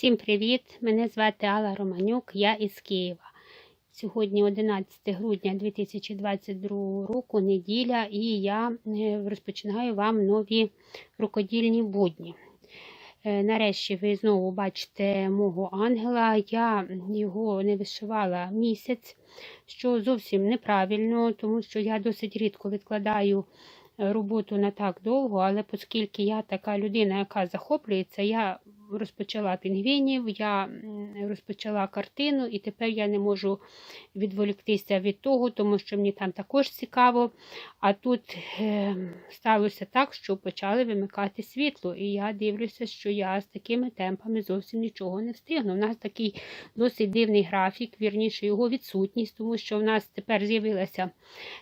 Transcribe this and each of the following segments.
Всім привіт! Мене звати Алла Романюк, я із Києва. Сьогодні 11 грудня 2022 року, неділя, і я е, розпочинаю вам нові рукодільні будні. Е, Нарешті ви знову бачите мого ангела. Я його не вишивала місяць, що зовсім неправильно, тому що я досить рідко відкладаю е, роботу на так довго, але оскільки я така людина, яка захоплюється, я розпочала пінгвінів, я розпочала картину, і тепер я не можу відволіктися від того, тому що мені там також цікаво. А тут е, сталося так, що почали вимикати світло, і я дивлюся, що я з такими темпами зовсім нічого не встигну. У нас такий досить дивний графік, вірніше його відсутність, тому що в нас тепер з'явилася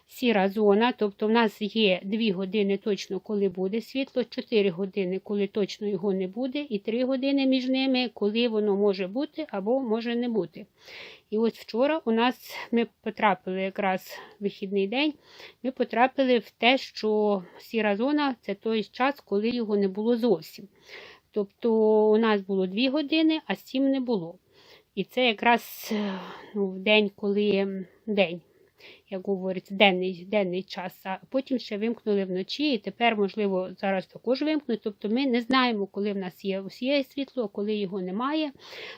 сіра зона, тобто в нас є 2 години точно, коли буде світло, 4 години, коли точно його не буде, і 3 години між ними, коли воно може бути або може не бути. І ось вчора у нас ми потрапили якраз вихідний день, ми потрапили в те, що сіра зона це той час, коли його не було зовсім. Тобто у нас було 2 години, а 7 не було. І це якраз е, ну, в день, коли день, як говориться, денний, денний час. А потім ще вимкнули вночі, і тепер, можливо, зараз також вимкнуть. Тобто ми не знаємо, коли в нас є усіє світло, коли його немає.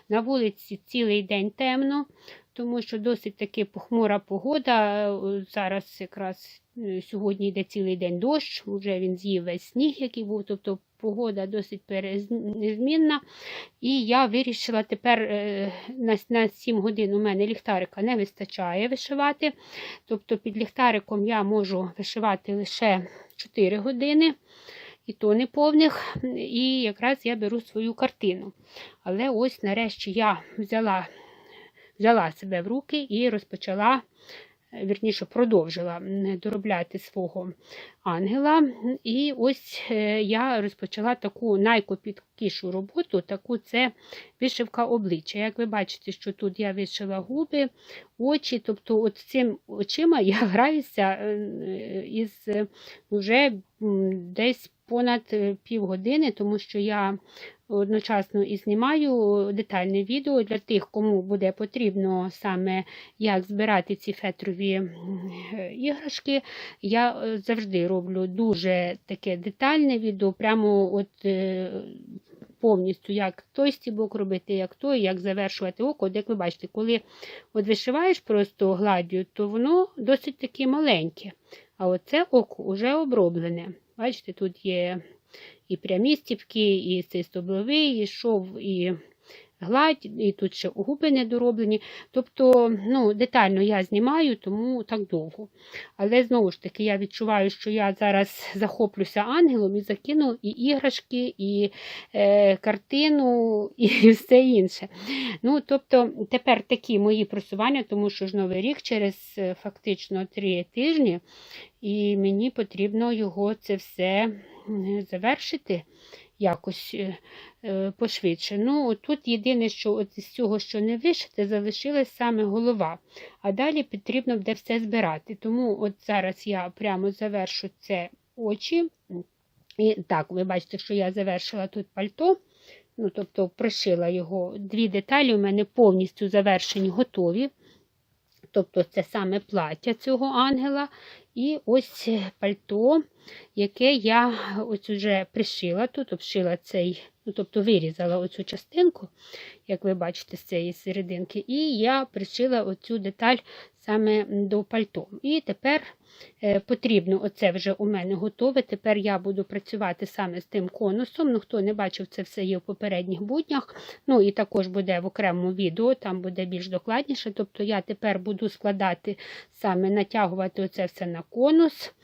На вулиці цілий день темно, тому що досить таки похмура погода. Е, Зараз якраз е, сьогодні йде цілий день дощ, вже він з'їв весь сніг, який був. Тобто погода досить незмінна. І я вирішила тепер е, на 7 годин у мене ліхтарика не вистачає вишивати. Тобто під ліхтариком я можу вишивати лише 4 години, і то не повних. І якраз я беру свою картину. Але ось нарешті я взяла, взяла себе в руки і розпочала. Е, Вірніше продовжила доробляти свого ангела. І ось е, я розпочала таку найкопіткішу роботу, таку це вишивка обличчя. Як ви бачите, що тут я вишила губи, очі, тобто от цим очима я граюся е, із е, вже десь понад е, півгодини, тому що я одночасно і знімаю детальне відео для тих, кому буде потрібно саме як збирати ці фетрові іграшки. Я е, завжди роблю дуже таке детальне відео, прямо от е, повністю, як той стібок робити, як той, як завершувати око. От як ви бачите, коли от вишиваєш просто гладдю, то воно досить таки маленьке. А оце око вже оброблене. Бачите, тут є і прямі стібки, і цей стобливий, і шов, і гладь, і тут ще губи недороблені. Тобто, ну, детально я знімаю, тому так довго. Але знову ж таки, я відчуваю, що я зараз захоплюся ангелом і закину і іграшки, і е, картину, і все інше. Ну, тобто, тепер такі мої просування, тому що ж новий рік через е, фактично три тижні, і мені потрібно його це все завершити якось е, е, пошвидше. Ну, тут єдине, що от з цього, що не вишите, залишилась саме голова. А далі потрібно буде все збирати. Тому от зараз я прямо завершу це очі. І так, ви бачите, що я завершила тут пальто. Ну, тобто пришила його. Дві деталі у мене повністю завершені, готові. Тобто це саме плаття цього ангела. І ось пальто, яке я ось уже пришила тут, обшила цей, ну, тобто вирізала оцю частинку, як ви бачите, з цієї серединки, і я пришила оцю деталь саме до пальто. І тепер е, потрібно, оце вже у мене готове. Тепер я буду працювати саме з тим конусом. Ну, хто не бачив, це все є в попередніх буднях. Ну і також буде в окремому відео, там буде більш докладніше. Тобто я тепер буду складати саме натягувати оце все на конус.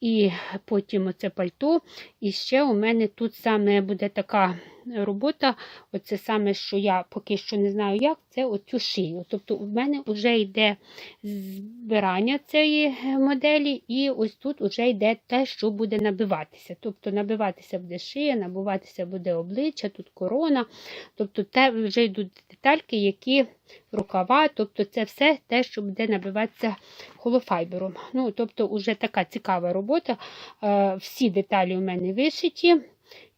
І потім оце пальто. І ще у мене тут саме буде така робота, оце саме, що я поки що не знаю як, це оцю шию. Тобто у мене вже йде збирання цієї моделі, і ось тут вже йде те, що буде набиватися. Тобто набиватися буде шия, набиватися буде обличчя, тут корона. Тобто те вже йдуть детальки, які рукава, тобто це все те, що буде набиватися холофайбером. Ну, тобто, вже така цікава робота. Е, Всі деталі у мене вишиті.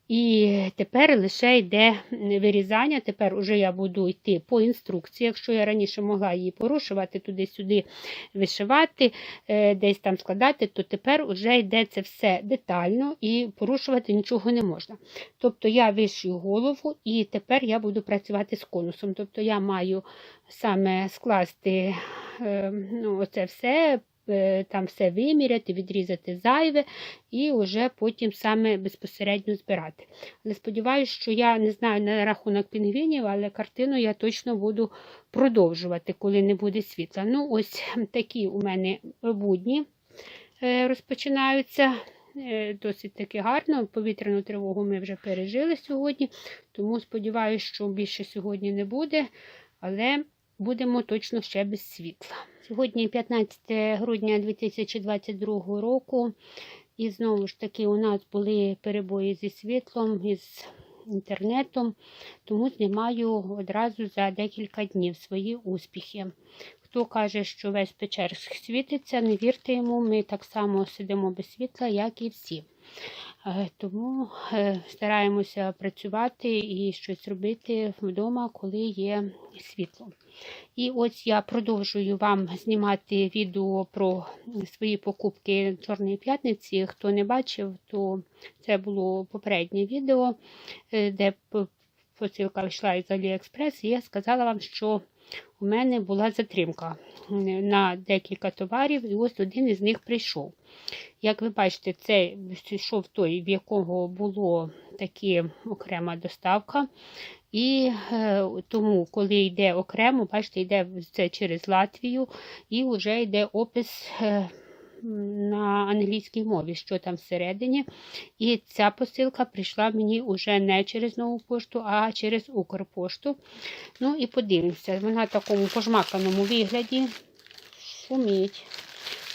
І тепер лише йде вирізання. Тепер уже я буду йти по інструкції. Якщо я раніше могла її порушувати, туди-сюди вишивати, е, десь там складати, то тепер вже йде це все детально і порушувати нічого не можна. Тобто я вишию голову і тепер я буду працювати з конусом. Тобто я маю саме скласти е, ну, оце все. Е, Там все виміряти, відрізати зайве і вже потім саме безпосередньо збирати. Але сподіваюся, що я не знаю на рахунок пінгвінів, але картину я точно буду продовжувати, коли не буде світла. Ну, ось такі у мене будні е, розпочинаються. Е, Досить таки гарно. Повітряну тривогу ми вже пережили сьогодні, тому сподіваюся, що більше сьогодні не буде, але будемо точно ще без світла. Сьогодні 15 грудня 2022 року. І знову ж таки, у нас були перебої зі світлом, із інтернетом, тому знімаю одразу за декілька днів свої успіхи. Хто каже, що весь Печерськ світиться, не вірте йому, ми так само сидимо без світла, як і всі. Е, Тому е, стараємося працювати і щось робити вдома, коли є світло. І ось я продовжую вам знімати відео про свої покупки Чорної п'ятниці. Хто не бачив, то це було попереднє відео, е, де посилка йшла із Аліекспрес, і я сказала вам, що у мене була затримка е, на декілька товарів, і ось один із них прийшов. Як ви бачите, це йшов той, в якого було такі окрема доставка. І е, тому, коли йде окремо, бачите, йде це через Латвію, і вже йде опис е, на англійській мові, що там всередині. І ця посилка прийшла мені вже не через нову пошту, а через Укрпошту. Ну і подивимося, вона в такому пожмаканому вигляді. Шумить.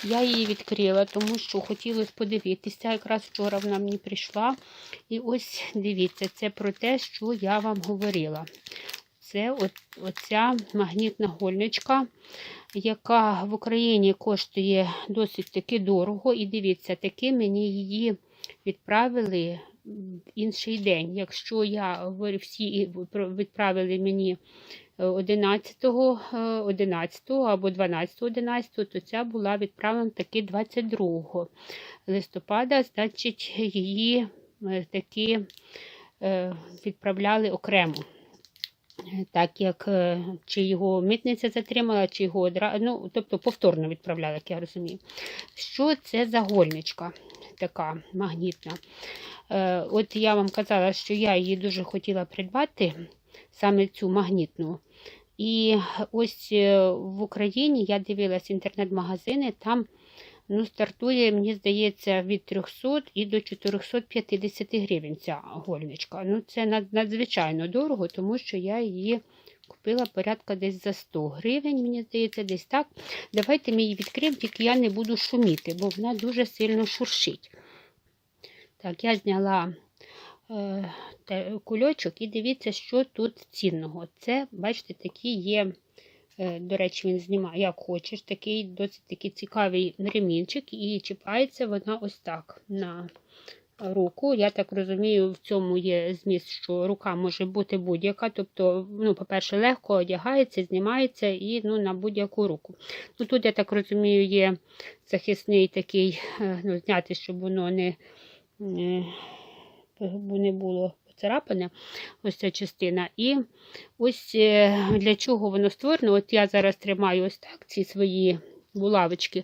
Я її відкрила, тому що хотілося подивитися. Якраз вчора вона мені прийшла. І ось дивіться, це про те, що я вам говорила. Це оця магнітна гольничка, яка в Україні коштує досить таки дорого. І дивіться, таки мені її відправили інший день. Якщо я всі відправили мені 11, 11 або 12, 11, то ця була відправлена таки 22 листопада, значить, її е, таки е, відправляли окремо. Так як е, чи його митниця затримала, чи його одразу, ну, тобто повторно відправляли, як я розумію. Що це за гольничка така магнітна? От я вам казала, що я її дуже хотіла придбати, саме цю магнітну. І ось е, в Україні я дивилась інтернет-магазини, там ну, стартує, мені здається, від 300 і до 450 гривень ця гольничка. Ну, Це надзвичайно дорого, тому що я її купила порядка десь за 100 гривень, мені здається, десь так. Давайте ми її відкриємо, тільки я не буду шуміти, бо вона дуже сильно шуршить. Так, я зняла кульочок і дивіться, що тут цінного. Це, бачите, такі є, е, до речі, він знімає, як хочеш, такий досить такий цікавий ремінчик, і чіпається вона ось так на руку. Я так розумію, в цьому є зміст, що рука може бути будь-яка. Тобто, ну, по-перше, легко одягається, знімається і ну, на будь-яку руку. Ну, Тут, я так розумію, є захисний такий, е, ну, зняти, щоб воно не не було поцарапане, ось ця частина. І ось е, для чого воно створено. От я зараз тримаю ось так ці свої булавочки.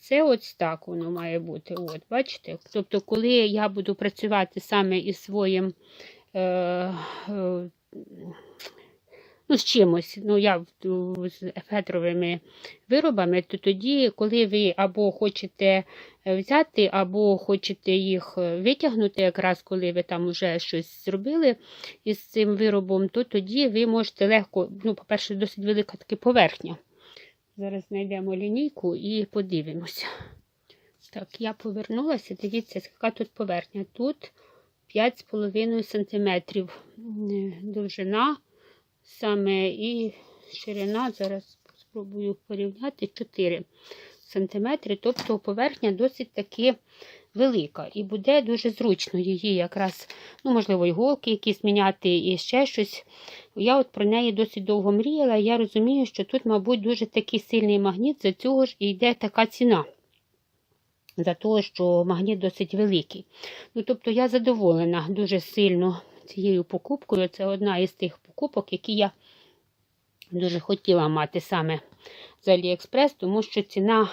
Це ось так воно має бути. От, Бачите? Тобто, коли я буду працювати саме із своїм. Е, е, ну, з чимось, ну, я з фетровими виробами, то тоді, коли ви або хочете е, взяти, або хочете їх е, витягнути, якраз коли ви там вже щось зробили із цим виробом, то тоді ви можете легко, ну, по-перше, досить велика така поверхня. Зараз знайдемо лінійку і подивимося. Так, я повернулася, дивіться, яка тут поверхня. Тут 5,5 см довжина саме і ширина, зараз спробую порівняти 4 см. Тобто поверхня досить таки велика, і буде дуже зручно її якраз, ну, можливо, іголки якісь міняти і ще щось. Я от про неї досить довго мріяла, я розумію, що тут, мабуть, дуже такий сильний магніт, за цього ж і йде така ціна. За того, що магніт досить великий. Ну, тобто я задоволена дуже сильно цією покупкою. Це одна із тих покупок, які я дуже хотіла мати саме з Аліекспрес, тому що ціна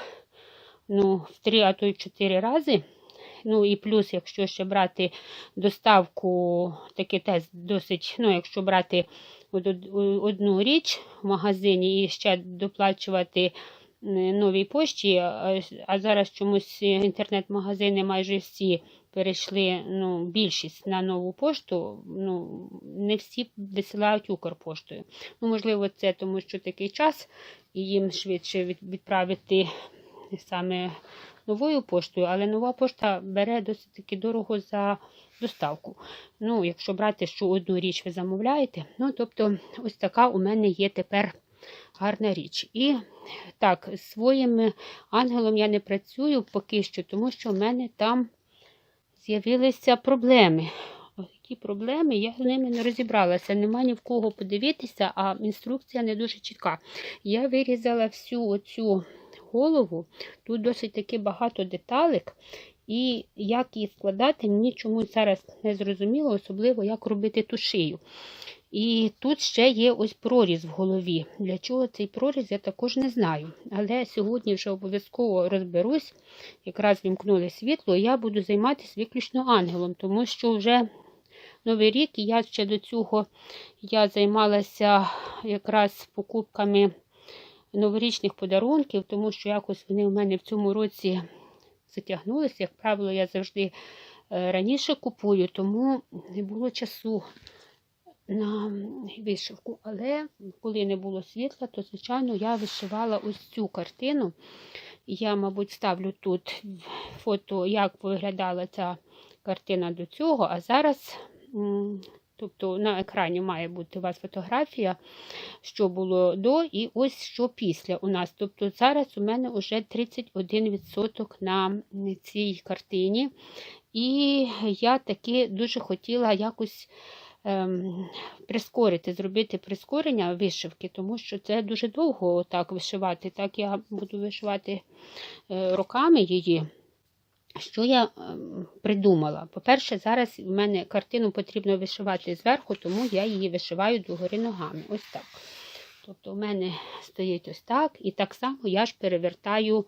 ну, в 3, а то й 4 рази. Ну і плюс, якщо ще брати доставку, таке теж досить, ну, якщо брати одну річ в магазині і ще доплачувати е, новій пошті, а зараз чомусь інтернет-магазини майже всі перейшли ну, більшість на нову пошту, ну, не всі висилають Укрпоштою. Ну, Можливо, це тому, що такий час, і їм швидше відправити саме новою поштою, але нова пошта бере досить таки дорого за доставку. Ну, Якщо брати, що одну річ ви замовляєте, ну, тобто, ось така у мене є тепер. Гарна річ. І так, своїм ангелом я не працюю поки що, тому що в мене там з'явилися проблеми. Які проблеми, я з ними не розібралася. Нема ні в кого подивитися, а інструкція не дуже чітка. Я вирізала всю оцю голову, тут досить таки багато деталек. І як її складати, мені чомусь зараз не зрозуміло, особливо, як робити ту шию. І тут ще є ось проріз в голові. Для чого цей проріз, я також не знаю. Але сьогодні вже обов'язково розберусь, якраз вімкнули світло, і я буду займатися виключно ангелом, тому що вже новий рік, і я ще до цього я займалася якраз покупками новорічних подарунків, тому що якось вони у мене в цьому році затягнулися. Як правило, я завжди е, раніше купую, тому не було часу на вишивку. Але коли не було світла, то, звичайно, я вишивала ось цю картину. Я, мабуть, ставлю тут фото, як виглядала ця картина до цього. А зараз, тобто на екрані має бути у вас фотографія, що було до, і ось що після у нас. Тобто зараз у мене вже 31% на цій картині. І я таки дуже хотіла якось прискорити, зробити прискорення вишивки, тому що це дуже довго так вишивати. Так я буду вишивати е, руками її. Що я ем, придумала? По-перше, зараз в мене картину потрібно вишивати зверху, тому я її вишиваю догори ногами. Ось так. Тобто, у мене стоїть ось так, і так само я ж перевертаю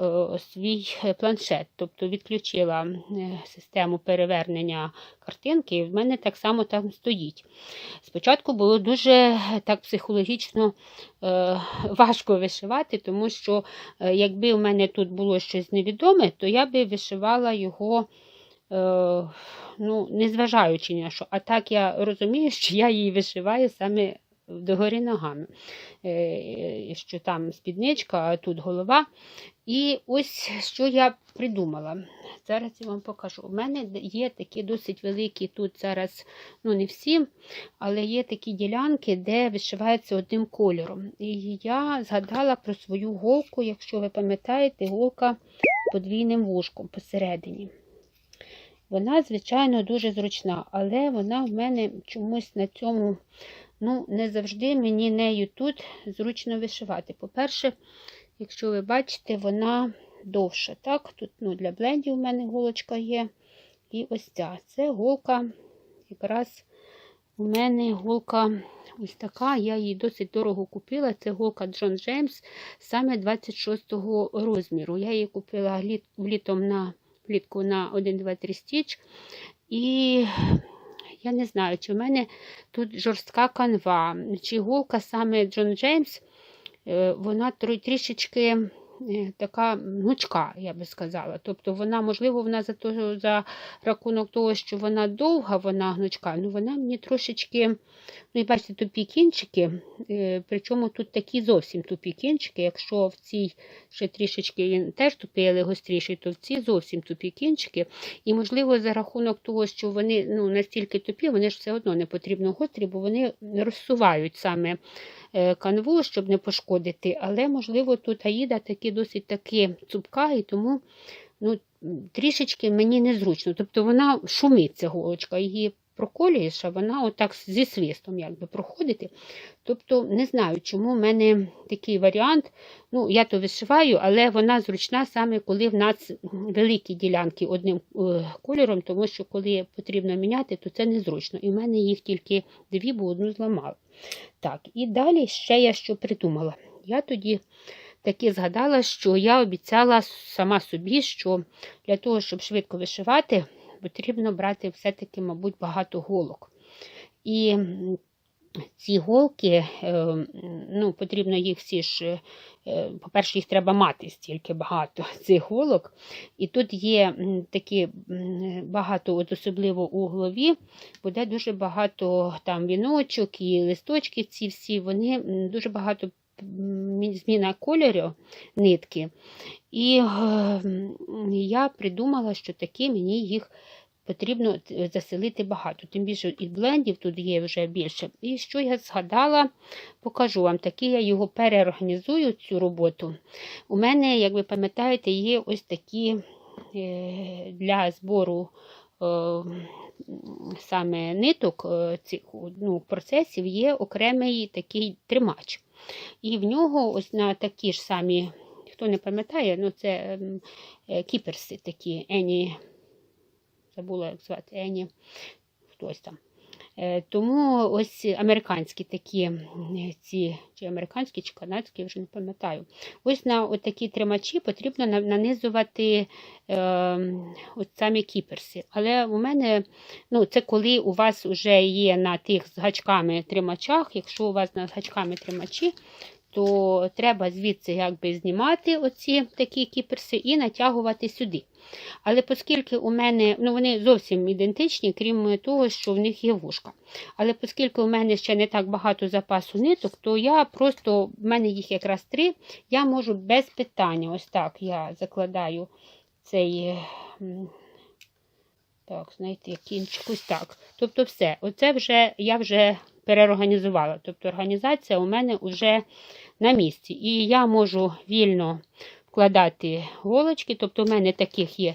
е, свій планшет. Тобто відключила е, систему перевернення картинки, і в мене так само там стоїть. Спочатку було дуже так психологічно е, важко вишивати, тому що, е, якби в мене тут було щось невідоме, то я би вишивала його. Е, ну, незважаючи на що. А так я розумію, що я її вишиваю саме догорі ногами, е, що там спідничка, а тут голова. І ось що я придумала. Зараз я вам покажу. У мене є такі досить великі тут зараз, ну не всі, але є такі ділянки, де вишивається одним кольором. І я згадала про свою голку, якщо ви пам'ятаєте, голка подвійним вушком посередині. Вона, звичайно, дуже зручна, але вона в мене чомусь на цьому Ну, не завжди мені нею тут зручно вишивати. По-перше, якщо ви бачите, вона довша. Так, Тут ну, для блендів у мене голочка є. І ось ця. Це голка, якраз у мене голка ось така, я її досить дорого купила. Це голка Джон Джеймс, саме 26 го розміру. Я її купила влітом на влітку на 1, 2, 3 стіч. І я не знаю, чи в мене тут жорстка канва, чи голка саме Джон Джеймс, е, вона трішечки така гнучка, я би сказала. Тобто вона, можливо, вона за того, за рахунок того, що вона довга, вона гнучка, ну вона мені трошечки, ну і бачите, тупі кінчики, е, причому тут такі зовсім тупі кінчики. Якщо в цій ще трішечки теж тупий, але гостріший, то в цій зовсім тупі кінчики. І, можливо, за рахунок того, що вони ну, настільки тупі, вони ж все одно не потрібно гострі, бо вони розсувають саме. Е, канву, щоб не пошкодити. Але, можливо, тут Аїда таки досить таки цупка, і тому ну, трішечки мені незручно. Тобто вона шумить, ця голочка, її проколюєш, а вона отак зі свистом якби проходити. Тобто, не знаю, чому в мене такий варіант. Ну, я то вишиваю, але вона зручна саме коли в нас великі ділянки одним е, кольором, тому що коли потрібно міняти, то це незручно. І в мене їх тільки дві, бо одну зламала. Так, і далі ще я що придумала. Я тоді таки згадала, що я обіцяла сама собі, що для того, щоб швидко вишивати, потрібно брати все-таки, мабуть, багато голок. І ці голки, е, ну, потрібно їх всі ж, е, по-перше, їх треба мати стільки багато цих голок. І тут є такі багато, от особливо у голові, буде дуже багато там віночок і листочки ці всі, вони дуже багато зміна кольору нитки. І е, я придумала, що таки мені їх потрібно заселити багато. Тим більше і блендів тут є вже більше. І що я згадала, покажу вам. Таки я його переорганізую, цю роботу. У мене, як ви пам'ятаєте, є ось такі е, для збору. е, Саме ниток е, цих ну, процесів є окремий такий тримач. І в нього ось на такі ж самі, хто не пам'ятає, ну це ем, е, кіперси такі, Ені, забула, як звати Ені, хтось там. Е, Тому ось американські такі ці, чи американські, чи канадські, вже не пам'ятаю. Ось на такі тримачі потрібно нанизувати е, от самі кіперси. Але у мене, ну, це коли у вас вже є на тих з гачками тримачах, якщо у вас на гачками тримачі, то треба звідси якби знімати оці такі кіперси і натягувати сюди. Але оскільки у мене, ну вони зовсім ідентичні, крім того, що в них є вушка. Але оскільки у мене ще не так багато запасу ниток, то я просто, в мене їх якраз три, я можу без питання, ось так я закладаю цей. м, Так, знайти кінчик, ось так. Тобто, все, оце вже я вже переорганізувала. Тобто організація у мене вже на місці. І я можу вільно вкладати голочки. Тобто, у мене таких є.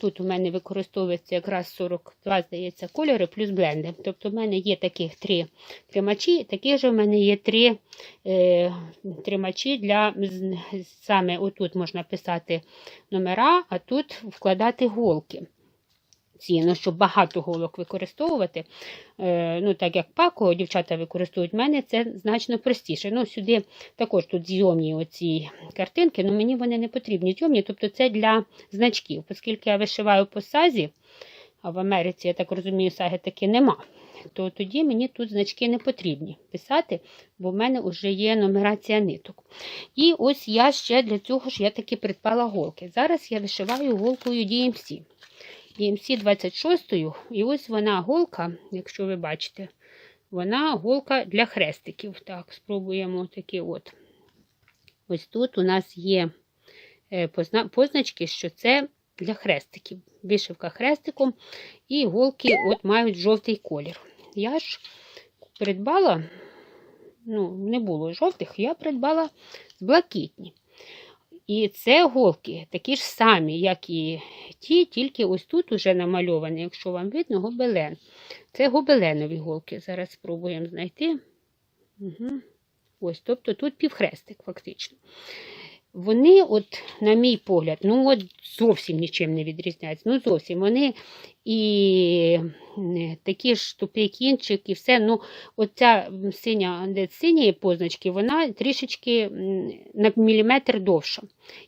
Тут у мене використовується якраз 42, здається, кольори плюс бленди. Тобто, в мене є таких три тримачі, таких же в мене є три е, тримачі для саме отут можна писати номера, а тут вкладати голки. Ці, ну, щоб багато голок використовувати, е, ну, так як пако дівчата використовують, в мене це значно простіше. Ну, сюди також тут зйомні оці картинки, але мені вони не потрібні зйомні, тобто це для значків. Оскільки я вишиваю по сазі, а в Америці, я так розумію, саги таки нема, то тоді мені тут значки не потрібні писати, бо в мене вже є нумерація ниток. І ось я ще для цього ж я таки придбала голки. Зараз я вишиваю голкою DMC. DMC 26 і ось вона голка, якщо ви бачите, вона голка для хрестиків. Так, спробуємо такі от. Ось тут у нас є е, позначки, що це для хрестиків. Вишивка хрестиком, і голки от мають жовтий колір. Я ж придбала, ну, не було жовтих, я придбала блакитні. І це голки такі ж самі, як і ті, тільки ось тут уже намальовані, якщо вам видно, гобелен. Це гобеленові голки. Зараз спробуємо знайти. Угу. Ось, тобто тут півхрестик, фактично. Вони, от, на мій погляд, ну от зовсім нічим не відрізняються. Ну, зовсім вони і е, такі ж тупий кінчик, і все. Ну, оця синя, сині позначки, вона трішечки на міліметр довша.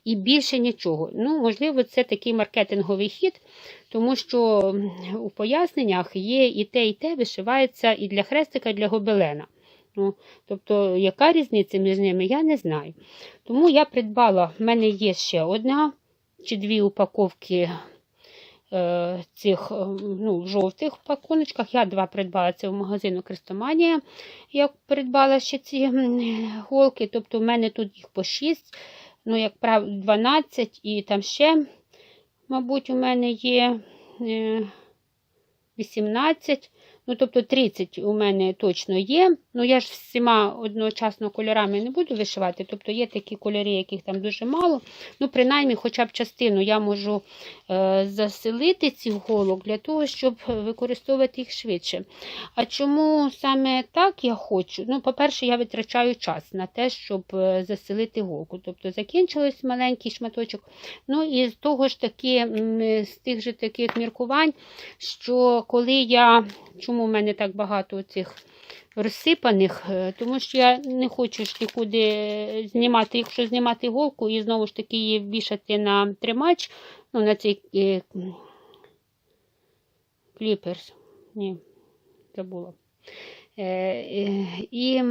І більше нічого. Ну, можливо, це такий маркетинговий хід, тому що у поясненнях є і те, і те вишивається і для хрестика, і для гобелена. Ну, тобто, яка різниця між ними, я не знаю. Тому я придбала, в мене є ще одна чи дві упаковки е, цих е, ну, жовтих пакуночках. Я два придбала це в магазину Крестоманія. Я придбала ще ці голки. Тобто, в мене тут їх по 6, ну, як правило, 12 і там ще, мабуть, у мене є е, 18. Ну, тобто 30 у мене точно є. Ну, я ж всіма одночасно кольорами не буду вишивати, тобто є такі кольори, яких там дуже мало. Ну, принаймні, хоча б частину я можу е, заселити цих голок для того, щоб використовувати їх швидше. А чому саме так я хочу? Ну, по-перше, я витрачаю час на те, щоб е, заселити голку. Тобто закінчилось маленький шматочок. Ну і з того ж таки, з тих же таких міркувань, що коли я, чому в мене так багато цих розсипаних, Е, тому що я не хочу ж нікуди знімати, якщо знімати іголку і знову ж таки її вішати на тримач, ну, на цей е, кліперс. Ні, забула. Е, е, і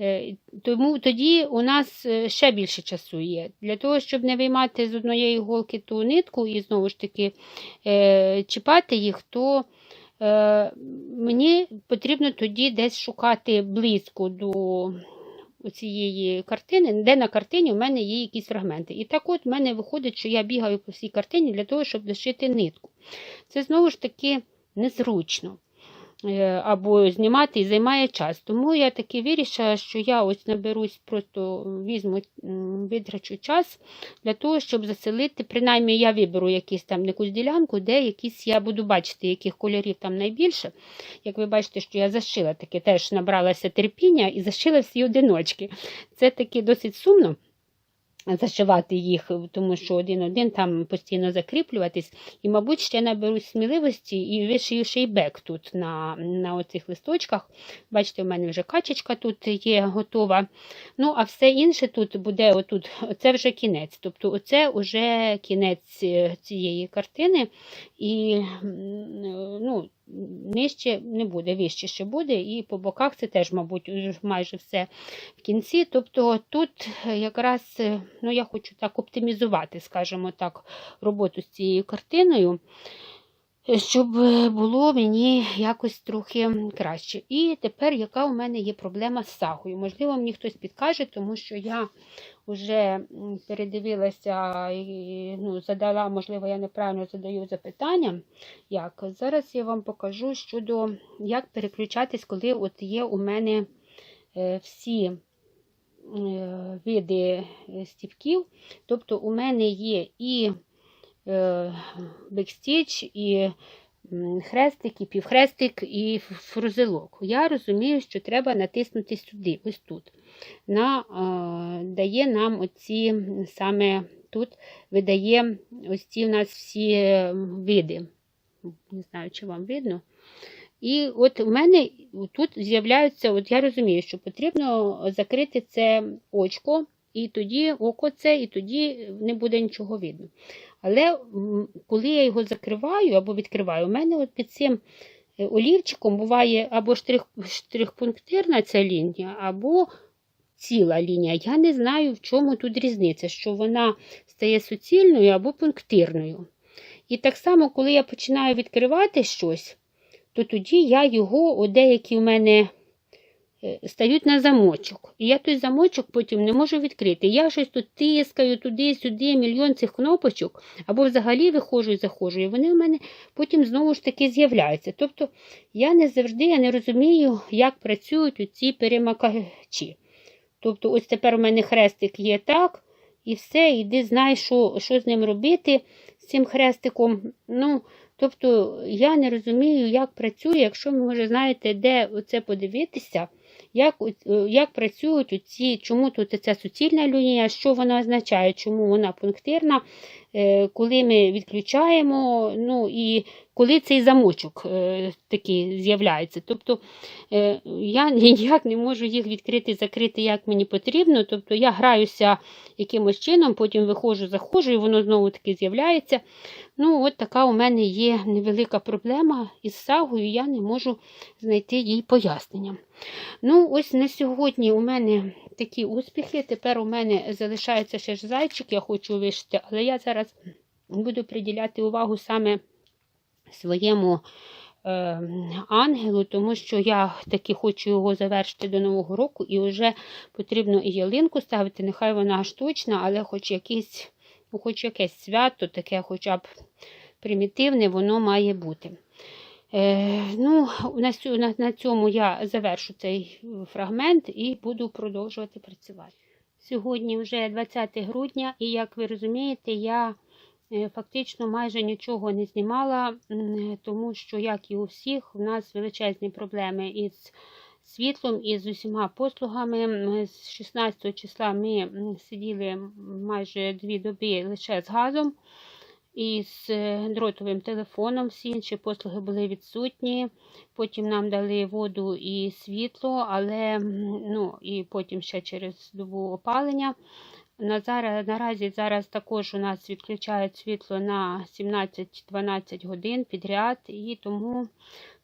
е, тому тоді у нас е, ще більше часу є. Для того, щоб не виймати з однієї голки ту нитку і знову ж таки чіпати їх, то мені потрібно тоді десь шукати близько до цієї картини, де на картині у мене є якісь фрагменти. І так от в мене виходить, що я бігаю по всій картині для того, щоб зашити нитку. Це знову ж таки незручно. Е, Або знімати і займає час. Тому я таки вирішила, що я ось наберусь, просто візьму, витрачу час для того, щоб заселити. Принаймні, я виберу якусь там якусь ділянку, де якісь я буду бачити, яких кольорів там найбільше. Як ви бачите, що я зашила таке, теж набралася терпіння і зашила всі одиночки. Це таки досить сумно. Зашивати їх, тому що один-один там постійно закріплюватись. І, мабуть, ще наберусь сміливості і вишию шейбек тут на на оцих листочках. Бачите, у мене вже качечка тут є готова. Ну, а все інше тут буде отут, це вже кінець. Тобто, оце вже кінець е, цієї картини. І ну, нижче не буде, вище ще буде, і по боках це теж, мабуть, майже все в кінці. Тобто тут якраз е, ну, я хочу так оптимізувати, скажімо так, роботу з цією картиною. Щоб е, було мені якось трохи краще. І тепер, яка у мене є проблема з сагою? Можливо, мені хтось підкаже, тому що я вже передивилася і ну, задала, можливо, я неправильно задаю запитання. Як? Зараз я вам покажу щодо як переключатись, коли от є у мене е, всі е, види стіпків. Тобто у мене є і бекстіч, і хрестик, і півхрестик, і фрузелок. Я розумію, що треба натиснути сюди, ось тут. На, е, дає нам оці саме тут видає ось ці у нас всі е, види. Не знаю, чи вам видно. І от у мене тут з'являються, от я розумію, що потрібно закрити це очко, і тоді око це, і тоді не буде нічого видно. Але коли я його закриваю або відкриваю, у мене от під цим е, олівчиком буває або штрих, штрих-пунктирна ця лінія, або ціла лінія. Я не знаю, в чому тут різниця, що вона стає суцільною або пунктирною. І так само, коли я починаю відкривати щось, то тоді я його, деякі в мене стають на замочок. І я той замочок потім не можу відкрити. Я щось тут тискаю туди-сюди, мільйон цих кнопочок, або взагалі виходжу і заходжу, і вони в мене потім знову ж таки з'являються. Тобто я не завжди я не розумію, як працюють оці перемикачі. Тобто, ось тепер у мене хрестик є так, і все, іди знай, що, що з ним робити, з цим хрестиком. Ну, тобто, я не розумію, як працює, якщо ви, знаєте, де оце подивитися, як, е, як працюють ці, чому тут ця суцільна лінія, що вона означає, чому вона пунктирна, коли ми відключаємо, ну і коли цей замочок е, такий з'являється. Тобто е, я ніяк не можу їх відкрити, закрити, як мені потрібно. Тобто я граюся якимось чином, потім виходжу, заходжу, і воно знову таки з'являється. Ну, от така у мене є невелика проблема із сагою, я не можу знайти їй пояснення. Ну, ось на сьогодні у мене такі успіхи. Тепер у мене залишається ще ж зайчик, я хочу вишити, але я зараз буду приділяти увагу саме своєму е, ангелу, тому що я таки хочу його завершити до Нового року, і вже потрібно і ялинку ставити, нехай вона штучна, але хоч якийсь, ну, хоч якесь свято, таке хоча б примітивне, воно має бути. Е, ну, на, на, на цьому я завершу цей фрагмент і буду продовжувати працювати. Сьогодні вже 20 грудня, і як ви розумієте, я е, фактично майже нічого не знімала, тому що, як і у всіх, у нас величезні проблеми із світлом і з усіма послугами. З 16 числа ми сиділи майже дві доби лише з газом і з е, дротовим телефоном. Всі інші послуги були відсутні. Потім нам дали воду і світло, але ну, і потім ще через добу опалення. На зараз, наразі зараз також у нас відключають світло на 17-12 годин підряд, і тому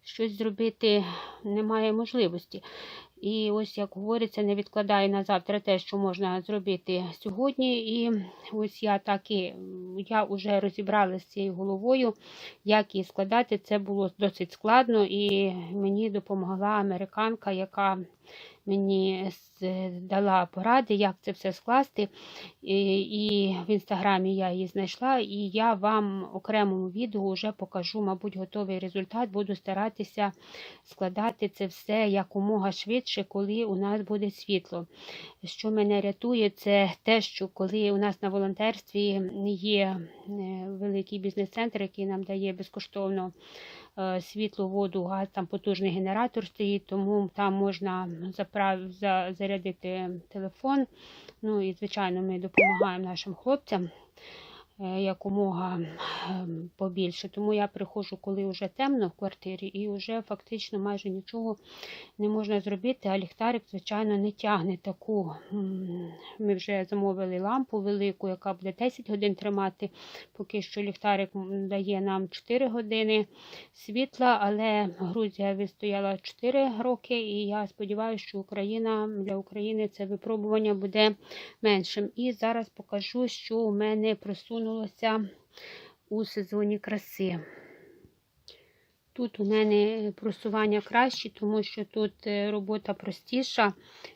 щось зробити немає можливості. І ось, як говориться, не відкладаю на завтра те, що можна зробити сьогодні. І ось я так і я вже розібралася з цією головою, як її складати. Це було досить складно, і мені допомогла американка, яка мені дала поради, як це все скласти. І, в інстаграмі я її знайшла, і я вам окремому відео вже покажу, мабуть, готовий результат. Буду старатися складати це все якомога швидше, коли у нас буде світло. Що мене рятує, це те, що коли у нас на волонтерстві є е, великий бізнес-центр, який нам дає безкоштовно світло, воду, газ, там потужний генератор стоїть, тому там можна заправ... за... зарядити телефон. Ну і, звичайно, ми допомагаємо нашим хлопцям е, якомога ем, побільше. Тому я приходжу, коли вже темно в квартирі, і вже фактично майже нічого не можна зробити, а ліхтарик, звичайно, не тягне таку. Ми вже замовили лампу велику, яка буде 10 годин тримати. Поки що ліхтарик дає нам 4 години світла, але Грузія вистояла 4 роки, і я сподіваюся, що Україна для України це випробування буде меншим. І зараз покажу, що у мене просунулося у сезоні краси. Тут у мене просування краще, тому що тут е, робота простіша,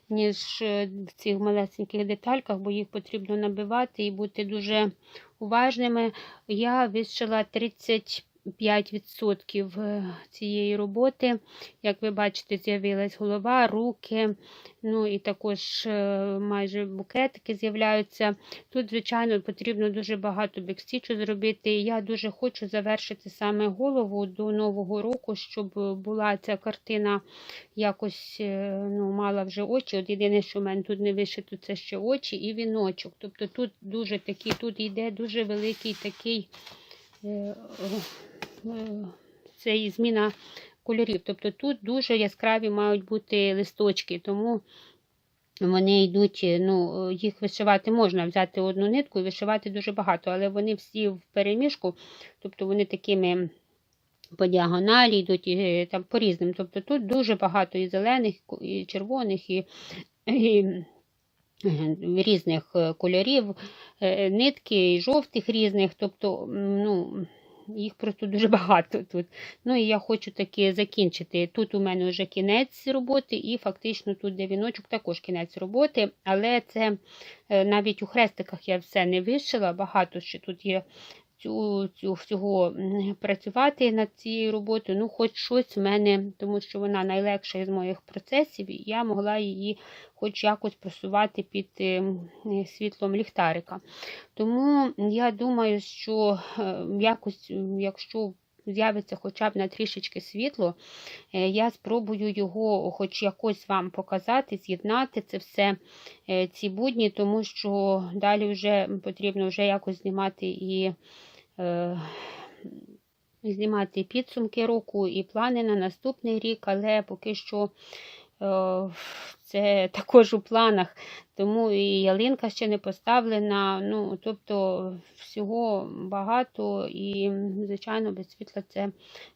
ніж е, в цих малесеньких детальках, бо їх потрібно набивати і бути дуже уважними. Я вишила 35% е, цієї роботи. Як ви бачите, з'явилась голова, руки, ну і також е, майже букетики з'являються. Тут, звичайно, потрібно дуже багато бекстічу зробити. Я дуже хочу завершити саме голову до Нового року, щоб була ця картина якось е, ну, мала вже очі. От єдине, що в мене тут не вишито, це ще очі і віночок. Тобто тут дуже такий, тут йде дуже великий такий це і зміна кольорів. Тобто тут дуже яскраві мають бути листочки, тому вони йдуть, е, ну, їх вишивати можна взяти одну нитку і вишивати дуже багато, але вони всі в переміжку, тобто вони такими по діагоналі йдуть і, там по різним. Тобто тут дуже багато і зелених, і червоних, і, і е, різних е, кольорів, е, нитки і жовтих різних. Тобто, ну, їх просто дуже багато тут. Ну і я хочу таки закінчити. Тут у мене вже кінець роботи, і фактично тут де віночок також кінець роботи. Але це е, навіть у хрестиках я все не вишила, багато ще тут є цю, цю всього працювати над цією роботою. Ну, хоч щось в мене, тому що вона найлегша із моїх процесів, і я могла її хоч якось просувати під е, світлом ліхтарика. Тому я думаю, що е, якось, якщо з'явиться хоча б на трішечки світло, е, я спробую його хоч якось вам показати, з'єднати це все, е, ці будні, тому що далі вже потрібно вже якось знімати і е, знімати підсумки року і плани на наступний рік, але поки що це також у планах, тому і ялинка ще не поставлена. Ну, тобто всього багато і, звичайно, без світла це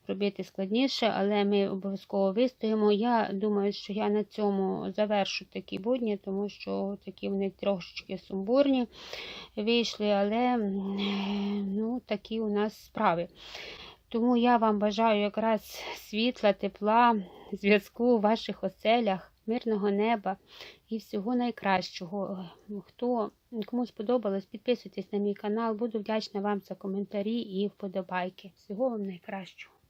робити складніше, але ми обов'язково вистоїмо. Я думаю, що я на цьому завершу такі будні, тому що такі вони трошечки сумбурні вийшли, але ну, такі у нас справи. Тому я вам бажаю якраз світла, тепла, зв'язку у ваших оселях, мирного неба і всього найкращого. Хто кому сподобалось, підписуйтесь на мій канал. Буду вдячна вам за коментарі і вподобайки. Всього вам найкращого.